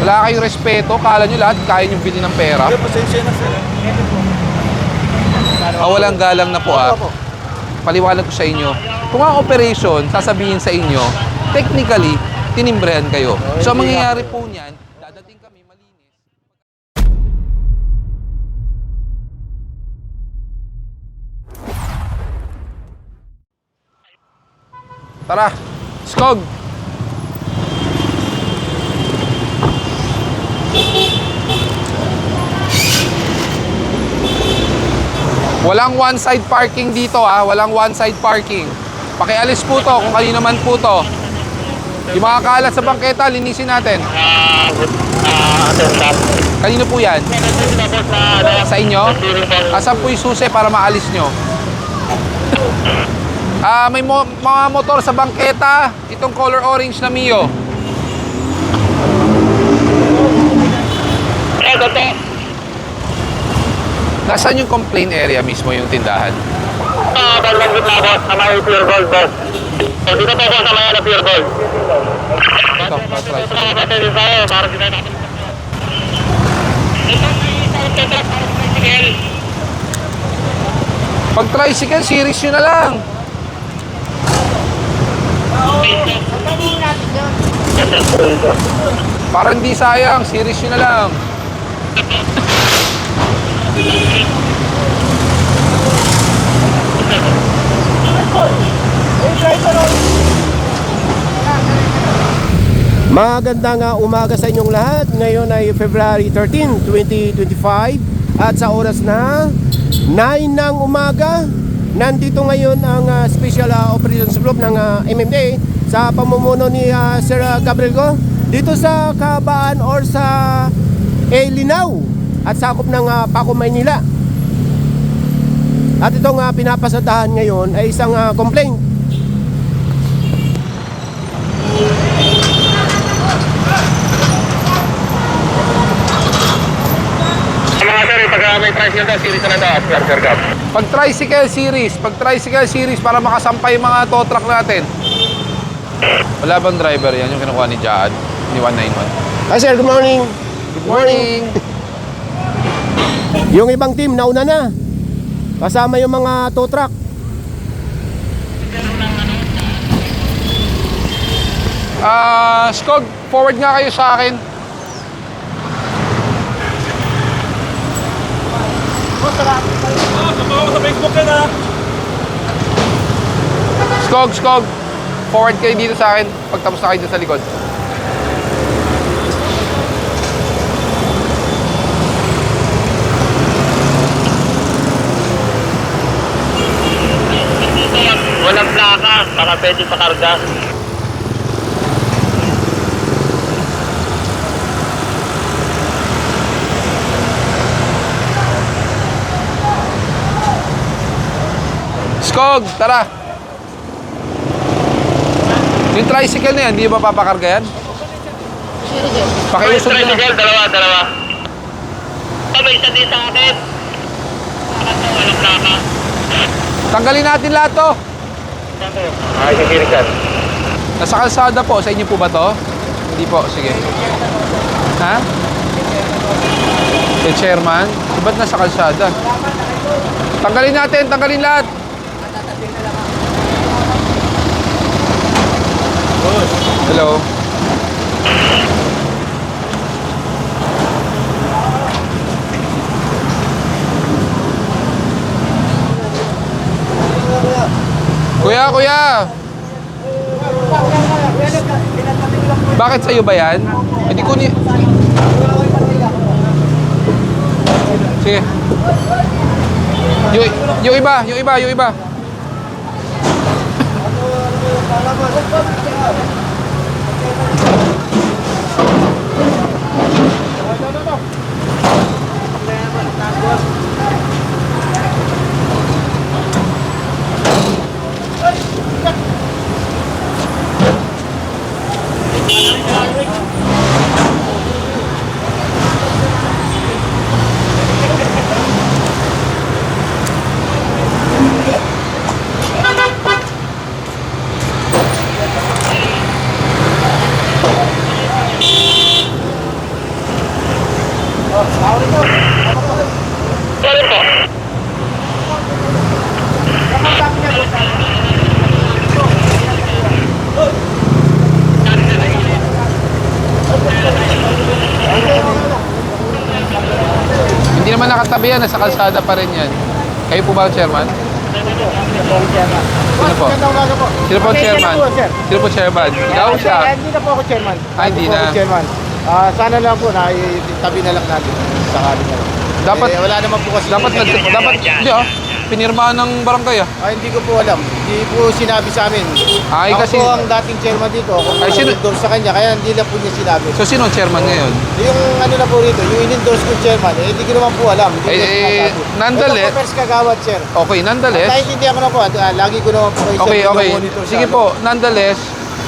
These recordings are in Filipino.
Wala kayong respeto. Kala nyo lahat kaya nyo bilhin ng pera. Sir, pasensya na sir. Ah, walang galang na po ah. Paliwanag ko sa inyo. Kung ang operation, sasabihin sa inyo, technically, tinimbrehan kayo. So, ang mangyayari po niyan, dadating kami malinis. Tara, Skog! Walang one-side parking dito ah, walang one-side parking. Pakialis po to kung kanino man po to. Yung mga kalat sa bangketa, linisin natin. Kanino po yan? Sa inyo? Asan po yung susi para maalis nyo? Ah, may mo- mga motor sa bangketa. Itong color orange na Mio. Nasaan yung complaint area mismo yung tindahan? Ah, bandang gitna boss, sa may pure gold boss. So, dito po boss sa may ano, pure gold. Ito, price. Ito kasi din tayo, para di tayo natin. Ito may isang tetras para sa tricycle. Pag tricycle, series nyo na lang. Para hindi sayang, series nyo na lang. Magandang uh, umaga sa inyong lahat. Ngayon ay February 13, 2025 at sa oras na 9 ng umaga, nandito ngayon ang uh, Special uh, Operations Group ng uh, MMA sa pamumuno ni uh, Sir Gabriel Go dito sa Kabaan or sa eh, Linaw at sakop ng uh, Paco, Maynila. At itong uh, pinapasadahan ngayon ay isang uh, complaint ah, may tricycle series na daw, sir, sir, Gab. Pag tricycle series, pag tricycle series para makasampay mga tow truck natin. Wala bang driver yan yung kinukuha ni Jad? Ni 191. Hi sir, good morning. Good morning! Yung ibang team nauna na. Kasama yung mga tow truck. Ah, Skog, forward nga kayo sa akin. Skog, Skog, forward kayo dito sa akin pagtapos na kayo sa likod. Walang baka pwede pakarga. Skog, tara! Yung tricycle na yan, hindi ba papakarga yan? May Pakiusog na. tricycle, dalawa, dalawa. May isa din sa akin. Walang plaka? Tanggalin natin lahat to. Ay, sa series yan. Nasa kalsada po. Sa inyo po ba to? Hindi po. Sige. Ha? Kay chairman? Eh, Ba't nasa kalsada? Tanggalin natin. Tanggalin lahat. Hello. Kuya, kuya! Bakit sa'yo ba yan? Hindi ko ni... Sige. Yung, yung iba, yung iba, yung iba. No, no, no. Yan, nasa kalsada pa rin yan. Kayo po ba ang chairman? Sino po? Sino po ang chairman? sino po, chairman? Ikaw Ah, siya. sir, Hindi na po ako chairman. Ah, hindi na. chairman. Ah, sana lang po na itabi na lang natin. Sakali na lang. Dapat- eh, wala naman po kasi. Dapat, nag, dapat, hindi ah, pinirmahan ng barangay ah. Ah, hindi ko po alam. Hindi po sinabi sa amin. Ay, ako kasi- po ang dating chairman dito. Ako Ay, sino- endorse sa kanya. Kaya hindi na po niya sinabi. So, sino ang chairman ngayon? yung ano na po rito, yung in-endorse ko chairman, eh, hindi ko naman po alam. Hindi Eh, eh, nandali- Ito po, first kagawad, sir. Okay, nonetheless. Naiintindihan ko na po. Ah, lagi ko naman po kayo sir, Okay, okay. monitor sa Sige ano. po, nonetheless,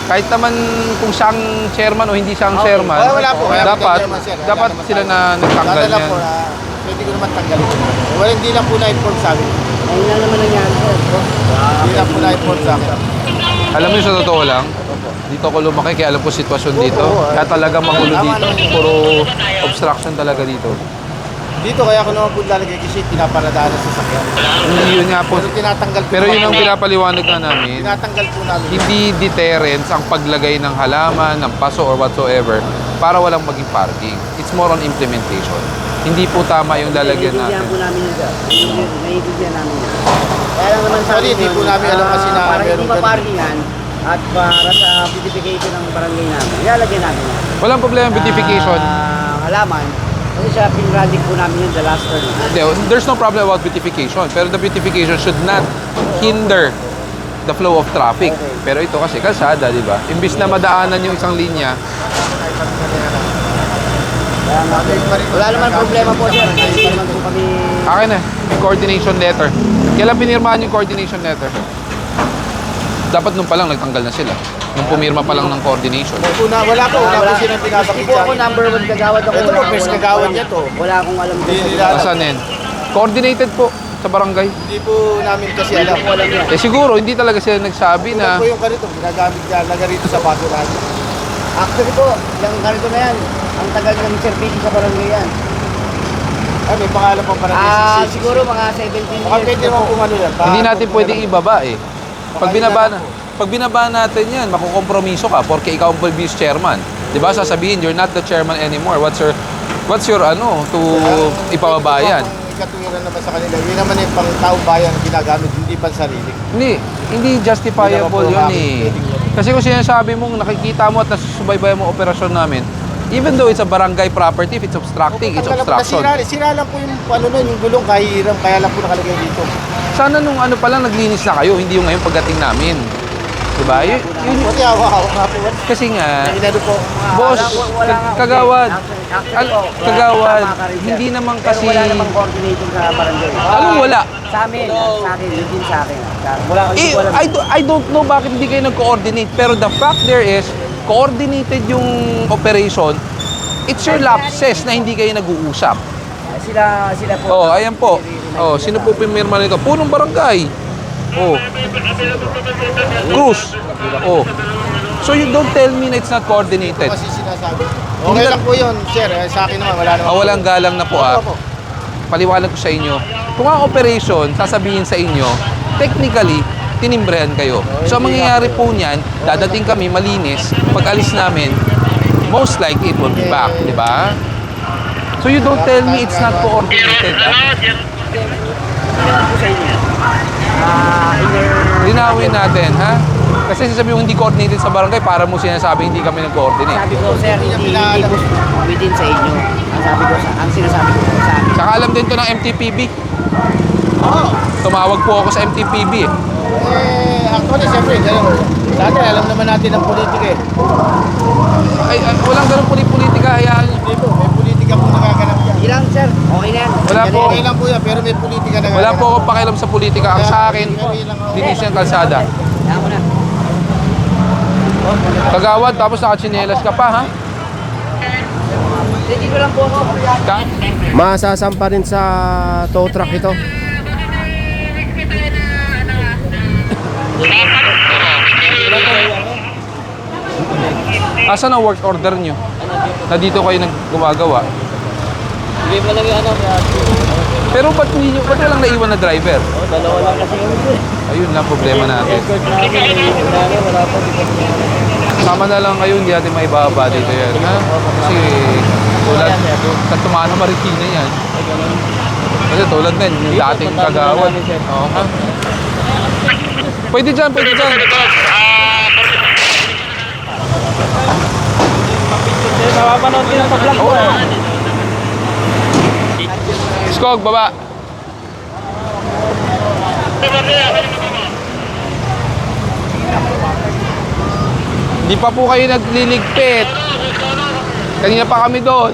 kahit naman kung siyang chairman o hindi siyang Okay. chairman, Wala, wala po. Wala dapat chairman, sir. Wala dapat sila na nagtanggal niyan. po na pwede ko naman tanggalin. Wala, hindi lang po na-inform sa akin. Ayun lang naman nangyari sir. Hindi lang po na-inform sa akin. Alam mo sa totoo lang, dito ako lumaki kaya alam ko sitwasyon dito. Kaya talaga magulo dito. Puro obstruction talaga dito. Dito kaya ako naman po lalagay kasi pinaparadaan sa sasakyan. Hindi yun nga po. Pero tinatanggal po Pero yun ang naman. pinapaliwanag nga namin. Tinatanggal po namin. Hindi deterrence ang paglagay ng halaman, ng paso or whatsoever para walang maging parking. It's more on implementation. Hindi po tama yung lalagyan Naiintindihan po natin. namin yun sir. Naiintindihan namin yun. Kaya lang naman sa amin hindi po namin alam kasi na ah, para meron hindi ganun. maparkingan at para sa beautification ng barangay namin, ilalagyan namin yan. Walang problema yung beautification. Ah, halaman, kasi siya pinraject po namin yun the last term. Hindi, There's no problem about beautification. Pero the beautification should not hinder the flow of traffic. Pero ito kasi kalsada, di ba? Imbis na madaanan yung isang linya, wala naman problema po sir. Hindi naman po kami... akin na, may coordination letter. Kailan pinirmahan yung coordination letter? Dapat nung pa lang nagtanggal na sila. Nung pumirma pa lang ng coordination. Po na, wala po. Wala, po silang Hindi po sa ako number one kagawad ako. Ito po, first kagawad niya to. Wala akong alam Hindi alam. Asan yan? Coordinated po sa barangay. Hindi po namin kasi alam. Hindi ko alam yan. Eh siguro, hindi talaga sila nagsabi na po yung ganito, ginagamit niya, laga rito sa baso natin. Actually po, yung ganito na yan, ang tagal ng service sa barangay yan. Ay, may pangalan pa para Ah, siguro mga 17 Baka years. pwede naman kung ano yan. hindi natin pwedeng ibaba eh. Pag binaba na, pag binaba natin yan, makukompromiso ka porque ikaw ang previous chairman. 'Di ba? Sasabihin you're not the chairman anymore. What's your what's your ano to ipababa yan? Ikatuwiran naman sa kanila. Yun naman yung pang taong bayan ginagamit, hindi pang sarili. Hindi, hindi justifiable Hindi yun eh. pwedeng Kasi kung sinasabi mong nakikita mo at nasusubaybay mo ang operasyon namin, even though it's a barangay property, if it's obstructing, it's obstruction. Nasira, sira lang po yung ano nun, yung gulong kahihiram, kaya lang po nakalagay dito. Sana nung ano pa lang naglinis na kayo, hindi yung ngayon pagdating namin. Diba? Yun, yun, Pati hawa-hawa nga po. kasi nga, Inano po. boss, kagawad, al- kagawad, hindi naman Pero kasi, wala namang coordinating sa barangay. anong wala? Sa amin, sa akin, din sa akin. Wala Eh, hindi ko alam. I, do- I don't know bakit hindi kayo nag-coordinate, pero the fact there is, coordinated yung operation, it's your lapses na hindi kayo nag-uusap. Sila, sila po. Oh, ayan po. Oh, sino po pumirma nito? Punong barangay. Oh. Cruz. Oh. So you don't tell me na it's not coordinated. Kasi sinasabi. Hindi Okay lang po yun, sir. Eh, Sa akin naman, wala naman. Ah, walang galang na po ah. Opo. Paliwanag ko sa inyo. Kung ang operation, sasabihin sa inyo, technically, tinimbrehan kayo. So, ang mangyayari po niyan, dadating kami malinis, pag alis namin, most likely it will be back, di ba? So, you don't tell me it's not coordinated. Ah. Linawin natin, ha? Kasi sasabi mo hindi coordinated sa barangay, para mo sinasabi hindi kami nag-coordinate. Sabi ko, sir, hindi, hindi po within sa inyo. Ang sabi ko, ang sinasabi ko sa amin. Saka alam din to ng MTPB. Oo. Tumawag po ako sa MTPB. eh. Eh, actually, siyempre, ganun. Sa atin, alam naman natin ang politika eh. Ay, ay, walang ganun politika, hayaan niyo. Hindi po, may politika po nagaganap yan. Ilang, sir? Okay na yan. Wala po. Okay lang po yan, pero may politika nagaganap. Wala po akong pakialam sa politika. Ang sa akin, linis yung kalsada. Mo na. Kagawad, tapos nakachinelas ka pa, ha? Dito lang po ako. Ka? Masasampa rin sa tow truck ito. Asan ang work order nyo? Na dito kayo nag gumagawa? Bigay mo lang ano. Pero ba't, hindi, nyo- ba't walang naiwan na driver? Oh, dalawa lang kasi sir. Ayun lang problema natin. Na, Sama na lang kayo, hindi natin maibaba dito yan. Ha? Kasi tulad sa Tumano Marikina yan. Kasi tulad na yun, yung dating kagawad. Oo, ha? Pwede dyan, pwede dyan. Napapanood din sa vlog ko. Skog, baba. Hindi pa po kayo nagliligpit. Kanina pa kami doon.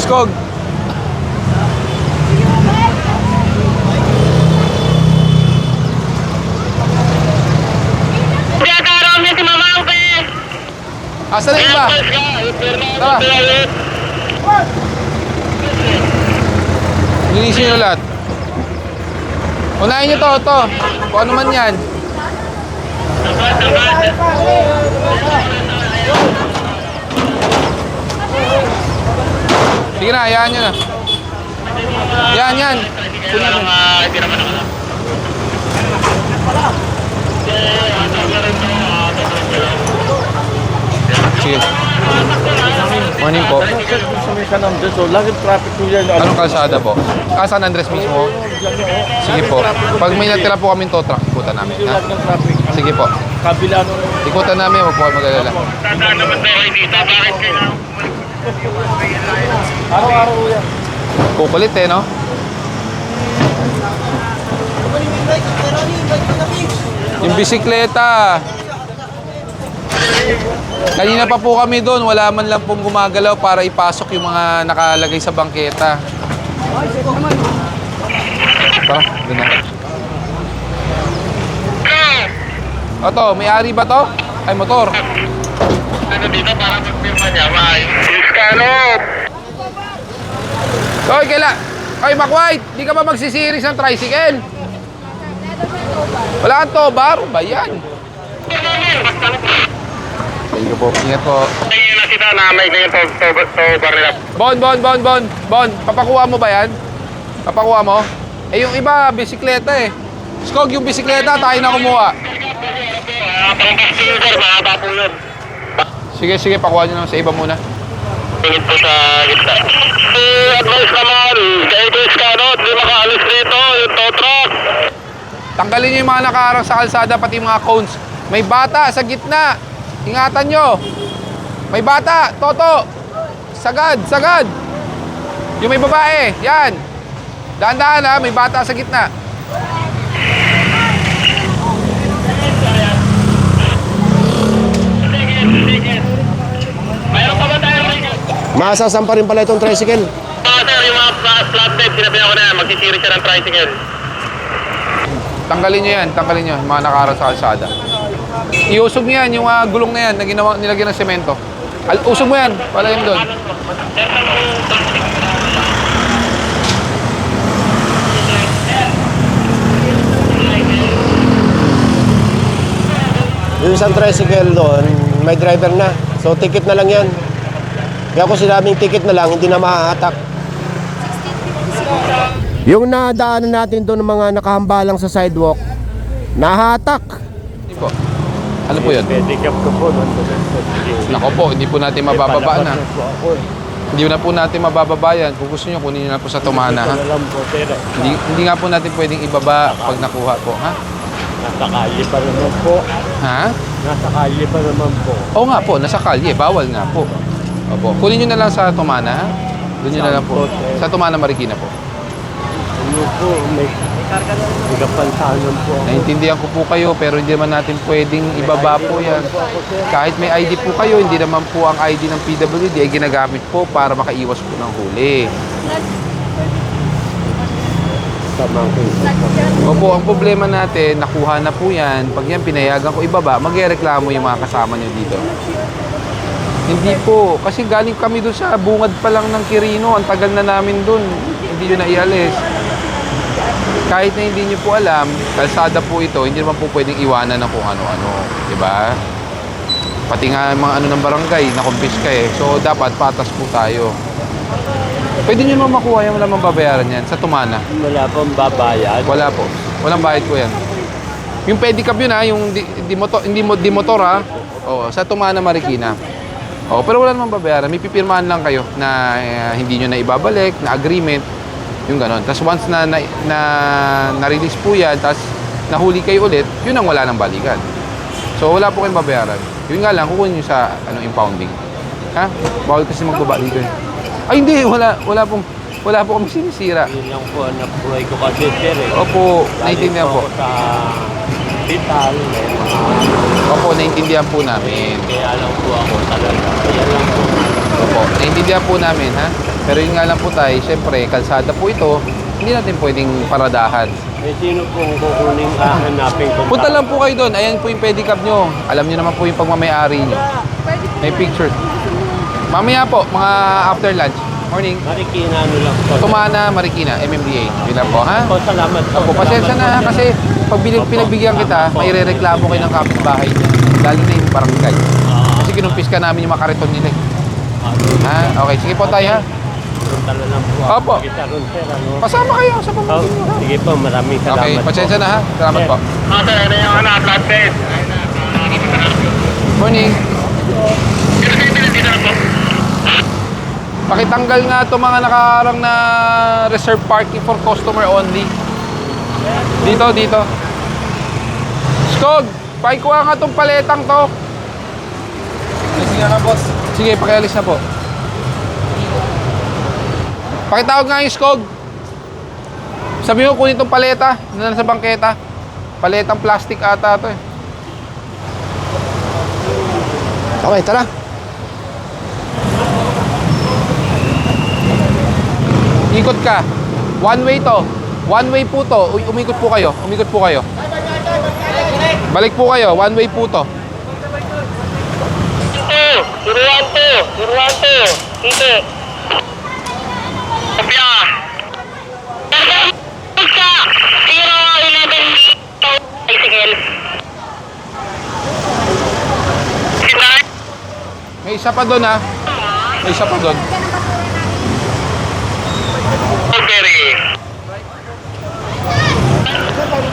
Skog. Asa na iba? Tara. Linisin nyo na lahat. Unahin nyo to, to. Kung ano man yan. Sige na, hayaan nyo na. Yan, yan. Hindi naman ako. Sige. Morning po. So laging traffic ko yan. Anong kalsada po? Ah, San Andres mismo? Sige po. Pag may natira po kami tow truck, ikutan namin. Ha? Sige po. Kabila nung Ikutan namin, huwag po kayo mag-alala. Tandaan naman tayo dito. Bakit kailangan? araw-araw yan. Kukulit eh, no? Yung bisikleta. Kanina pa po kami doon, wala man lang pong gumagalaw para ipasok yung mga nakalagay sa bangketa. Tara, doon na. O to, may-ari ba to? Ay, motor. Ano dito para magpirma niya? May. Iskalop! Hoy, kaila. Hoy, Makwait, di ka ba magsisiris ng tricycle? Wala kang tobar? Ba yan? Thank you po. Ingat po. Tingin na kita na may ganyan to, to, to, bar nila. Bon, bon, bon, bon. Bon, papakuha mo ba yan? Papakuha mo? Eh, yung iba, bisikleta eh. Skog, yung bisikleta, tayo na kumuha. Ah. Sige, sige, pakuha nyo naman sa iba muna. Tingin po sa gitna. Eh, advice naman, kay Chris Cano, di makaalis rito, yung tow truck. Tanggalin nyo yung mga nakaharang sa kalsada, pati yung mga cones. May bata sa gitna. Ingatan nyo. May bata. Toto. Sagad, sagad. Yung may babae. Yan. Dahan-dahan ha, may bata sa gitna. Mayroon pa rin pala itong tricycle. Ah, sir, yung mga flat- flatbed, sinabi ako na yan, magsisiri siya ng tricycle. Tanggalin nyo yan, tanggalin nyo yung mga nakaharang sa kalsada. Iusog nyo yan, yung ah, gulong na yan na ginawa, nilagyan ng semento. Al usog mo yan, palagay mo doon. Yung isang tricycle doon, may driver na. So ticket na lang yan. Kaya kung sinabing ticket na lang, hindi na mahahatak. Yung nadaanan natin doon ng mga nakahambalang sa sidewalk, nahatak. Hindi. Ano po yun? Pedicab ko po. sa Nako po, hindi po natin mabababa na. Palabas po ako eh. Hindi na po natin mabababa yan. Kung gusto nyo, kunin nyo na po sa Tumana. Ha? Na lang po, sir. Hindi, hindi nga po natin pwedeng ibaba pag nakuha po. Ha? Nasa kalye pa naman po. Ha? Nasa kalye pa naman po. Oo nga po, nasa kalye. Bawal nga po. Opo. Kunin nyo na lang sa Tumana. Ha? Doon nyo na lang po. Sa Tumana, Marikina po. Po, may kapansanan po ako. Naintindihan ko po kayo pero hindi naman natin pwedeng ibaba po yan. Kahit may ID po kayo, hindi naman po ang ID ng PWD ay ginagamit po para makaiwas po ng huli. Tamang kayo. Opo, ang problema natin, nakuha na po yan. Pag yan pinayagan ko ibaba, magreklamo yung mga kasama nyo dito. Hindi po, kasi galing kami doon sa bungad pa lang ng Quirino. Ang tagal na namin doon. Hindi nyo na ialis. Kahit na hindi nyo po alam, kalsada po ito, hindi naman po pwedeng iwanan ng kung ano-ano. di ba? Pati nga mga ano ng barangay, nakumpiska eh. So, dapat patas po tayo. Pwede nyo naman makuha yan, wala mang babayaran yan sa Tumana. Wala pong babayad. Wala po. Walang bayad po yan. Yung pedicab yun ha, yung di, di, motor, hindi mo di motor ha. Oo, sa Tumana Marikina. Oo, pero wala namang babayaran. May pipirmahan lang kayo na eh, hindi nyo na ibabalik, na agreement. Yung ganon. Tapos once na, na, na, na-release po yan, tapos nahuli kayo ulit, yun ang wala ng balikan. So wala po kayong babayaran. Yun nga lang, kukunin nyo sa ano, impounding. Ha? Bawal kasi magbaba dito eh. Ay hindi, wala, wala pong, wala po kami sinisira. Yun lang po ang nabuhay ko kasi sir eh. Opo, naiintindihan po. ako sa hospital. eh, Opo, naiintindihan po namin. Kaya lang po ako talaga. Kaya lang po. Opo, naiintindihan po namin ha. Pero yun nga lang po tayo, syempre, kalsada po ito, hindi natin pwedeng paradahan. Eh sino pong kukunin hahanapin ko? Punta lang po kayo doon, ayan po yung pedicab nyo. Alam nyo naman po yung pagmamayari nyo. May picture. Mamaya po, mga after lunch. Morning. Marikina ano lang po. Tumana, Marikina, MMDA. Yun lang po, ha? Po, salamat po. Opo, pasensya na ha, kasi pag binig- pinagbigyan kita, may re-reklamo kayo ng kapitbahay nyo. Lalo na yung barangay. Kasi kinumpis ka namin yung mga kariton nila. eh. Ha? Okay, sige po tayo ha. Na lang po. Opo. Kita ron sir ano. Pasama kayo sa Oh, pamangkin ha. sige po, maraming salamat Okay, pasensya na ha. Salamat po. Ah, sir, ano yung ano, flat bed? Morning. Pakitanggal nga to mga nakaharang na reserve parking for customer only. Dito, dito. Skog, pakikuha nga tong paletang to. Sige nga boss. Sige, pakialis na po. Pakitawag nga yung Skog. Sabi mo, kunin tong paleta na nasa bangketa. Paletang plastic ata to eh. Okay, tara. Ikot ka. One way to. One way po to. Uy, umikot po kayo. Umikot po kayo. Balik po kayo. One way po to. Ito, turuan to, turuan to. Dito. Kopya. Zero, eleven, bicycle. Sinay, May isa pa doon ha. May isa pa doon.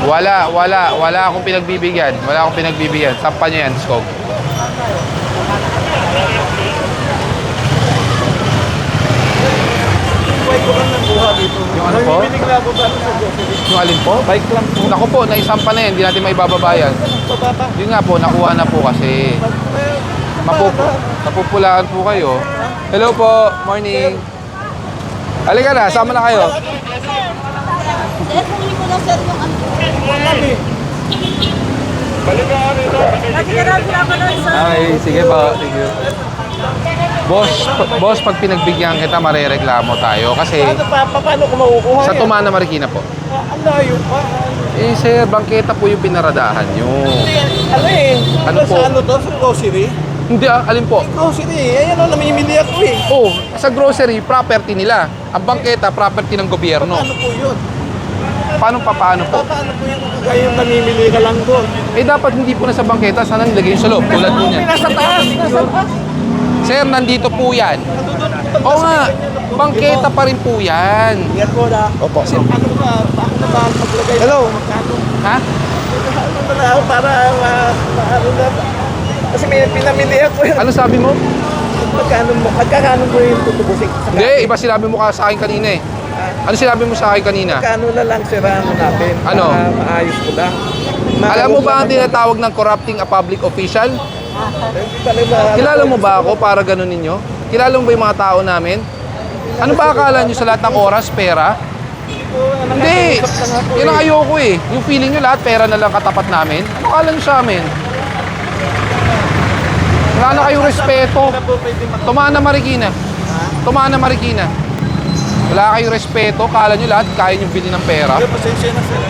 Wala, wala. Wala akong pinagbibigyan. Wala akong pinagbibigyan. Sampa niyo yan, Skog. Lang nakuha dito. Yung ano po? Ba sa grocery? Yung alin po? Bike lang po. Naku po, naisampa na yan. Hindi natin may bababayan. Pababa. Yun nga po, nakuha na po kasi. Mapupu mapupulaan po kayo. Hello po, morning. Halika na, sama na kayo. Yes, kunin ko lang sir yung ano. Okay, sige po. Thank you. Boss, boss, pag pinagbigyan kita, marereklamo tayo kasi Ano pa, pa- paano ko makukuha sa? Tumana Marikina po. Ah, Ang layo pa. Eh, sir, bangketa po yung pinaradahan nyo. Ano eh? Ano Ano po? Sa ano to? Sa grocery? Hindi, ah, alin po? Grocery eh. Ayan o, namimili ako eh. Oh, sa grocery, property nila. Ang bangketa, property ng gobyerno. Ano po yun? Paano pa, paano po? Pa- Paano po yun? Kaya yung namimili ka lang doon. Eh, dapat hindi po na sa bangketa, sana nilagay yung sa loob, tulad po May niyan. nasa taas. Nasa taas. Sir, nandito po yan. Oo nga, bangketa pa rin po yan. Yan po na. Opo. Ano ba? Ako na ba maglagay? Hello. Ha? Ano na lang para ma- ma- ano na kasi may pinamili ako yun. Ano sabi mo? Magkano mo? Magkano mo yung tutubusin? Hindi, iba sinabi mo ka sa akin kanina eh. Ano sinabi mo sa akin kanina? Magkano na lang sirano natin? Ano? Para maayos ko lang. Alam mo ba ang tinatawag ng corrupting a public official? Kilala mo ba ako para ganun ninyo? Kilala mo ba yung mga tao namin? Ano ba akala nyo sa lahat ng oras, pera? Hindi! Yun ang ayoko eh. Yung feeling nyo lahat, pera na lang katapat namin. Ano akala nyo sa amin? Wala na kayong respeto. Tumana Marikina. Tumana Marikina. Wala kayong respeto. Kala nyo lahat, kaya nyo bilhin ng pera. Pasensya na sir.